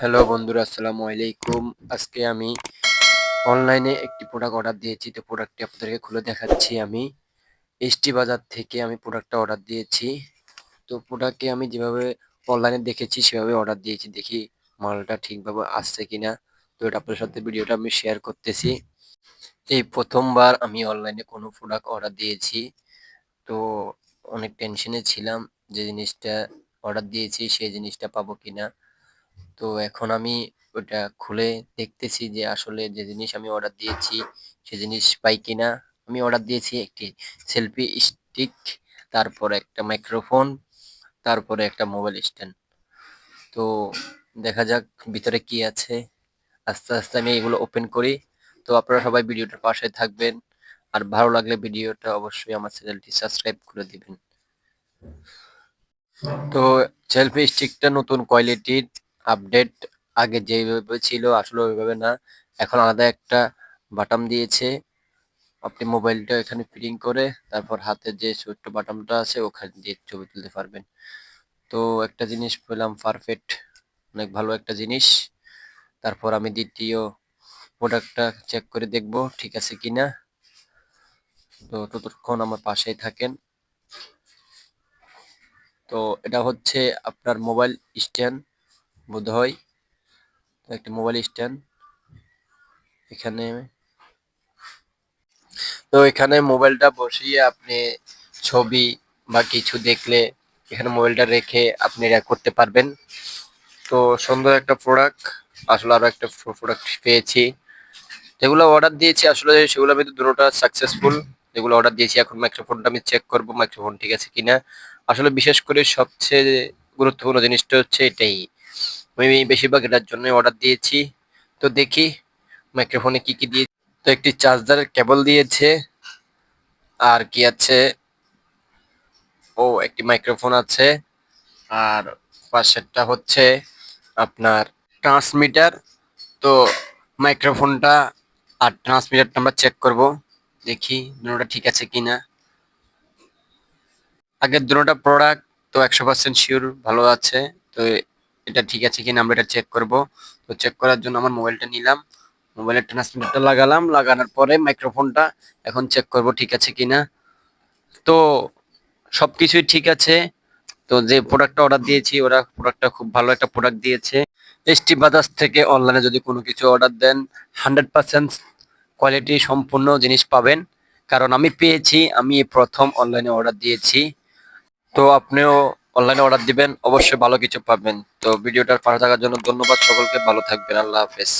Hello বন্ধুরা, আসসালামু আলাইকুম। আজকে আমি অনলাইনে একটি প্রোডাক্ট অর্ডার দিয়েছি। তো প্রোডাক্টটি আপনাদেরকে খুলে দেখাচ্ছি আমি। এসটি বাজার থেকে আমি প্রোডাক্টটা অর্ডার দিয়েছি। তো প্রোডাক্টটি আমি যেভাবে অনলাইনে দেখেছি, সেভাবে অর্ডার দিয়েছি। দেখি মালটা ঠিকভাবে আসছে কিনা। তো এটা আপনার সাথে ভিডিওটা আমি শেয়ার করতেছি। এই প্রথমবার আমি অনলাইনে কোনো প্রোডাক্ট অর্ডার দিয়েছি। তো অনেক টেনশনে ছিলাম যে জিনিসটা অর্ডার দিয়েছি, সেই জিনিসটা পাবো কিনা। তো এখন আমি ওটা খুলে দেখতেছি যে আসলে যে জিনিস আমি অর্ডার দিয়েছি, সে জিনিস পাই কিনা। আমি অর্ডার দিয়েছি একটি সেলফি স্টিক তারপর একটা মাইক্রোফোন তারপরে একটা মোবাইল স্ট্যান্ড তো দেখা যাক ভিতরে কি আছে। আস্তে আস্তে আমি এগুলো ওপেন করি। তো আপনারা সবাই ভিডিওটার পাশে থাকবেন। আর ভালো লাগলে ভিডিওটা অবশ্যই আমার চ্যানেলটি সাবস্ক্রাইব করে দিবেন। তো সেলফি স্টিকটা নতুন কোয়ালিটির আপডেট আগে যেভাবে ছিল, আসলে ওইভাবে না। এখন আলাদা একটা বাটাম দিয়েছে। আপনি মোবাইলটা এখানে ফিটিং করে, তারপর হাতের যে ছোট্ট বাটামটা আছে, ওখানে দিয়ে ছবি তুলতে পারবেন। তো একটা জিনিস পেলাম পারফেক্ট অনেক ভালো একটা জিনিস। তারপর আমি দ্বিতীয় প্রোডাক্টটা চেক করে দেখব, ঠিক আছে কিনা। তো ততক্ষণ আমার পাশেই থাকেন। তো এটা হচ্ছে আপনার মোবাইল স্ট্যান্ড বোধ হয় একটা মোবাইল স্ট্যান্ড এখানে। তো এখানে মোবাইলটা বসিয়ে আপনি ছবি বা কিছু দেখলে এখানে মোবাইলটা রেখে আপনি করতে পারবেন। তো সুন্দর একটা প্রোডাক্ট আসলে আরও একটা প্রোডাক্ট পেয়েছি। যেগুলো অর্ডার দিয়েছি, আসলে সেগুলো আমি দুটোটা সাকসেসফুল যেগুলো অর্ডার দিয়েছি, এখন মাইক্রোফোনটা আমি চেক করব মাইক্রোফোন ঠিক আছে কিনা। আসলে বিশেষ করে সবচেয়ে গুরুত্বপূর্ণ জিনিসটা হচ্ছে এটাই। আমি বেশিরভাগ এটার জন্য অর্ডার দিয়েছি। তো দেখি মাইক্রোফোনে কি কি দিয়ে তো একটি চার্জারের কেবল দিয়েছে। আর কি আছে? ও, একটি মাইক্রোফোন আছে। আর পাশেরটা হচ্ছে আপনার ট্রান্সমিটার তো মাইক্রোফোনটা আর ট্রান্সমিটারটা আমরা চেক করব। দেখি দুটোটা ঠিক আছে কি না আগের দুটোটা প্রোডাক্ট তো একশো পার্সেন্ট শিওর ভালো আছে। তো এটা ঠিক আছে কিনা আমরা এটা চেক করব। তো চেক করার জন্য আমার মোবাইলটা নিলাম। মোবাইলের ট্রান্সমিটারটা লাগালাম, লাগানোর পরে মাইক্রোফোনটা এখন চেক করব ঠিক আছে কিনা। তো সব কিছুই ঠিক আছে। তো যে প্রোডাক্টটা অর্ডার দিয়েছি, ওরা প্রোডাক্টটা খুব ভালো একটা প্রোডাক্ট দিয়েছে। এসটি বাজাজ থেকে অনলাইনে যদি কোনো কিছু অর্ডার দেন হান্ড্রেড পার্সেন্ট কোয়ালিটি সম্পূর্ণ জিনিস পাবেন। কারণ আমি পেয়েছি, আমি প্রথম অনলাইনে অর্ডার দিয়েছি। তো আপনিও অনলাইনে অর্ডার দিবেন, অবশ্যই ভালো কিছু পাবেন। তো ভিডিওটার পাশে থাকার জন্য ধন্যবাদ সকলকে, ভালো থাকবেন, আল্লাহ হাফেজ।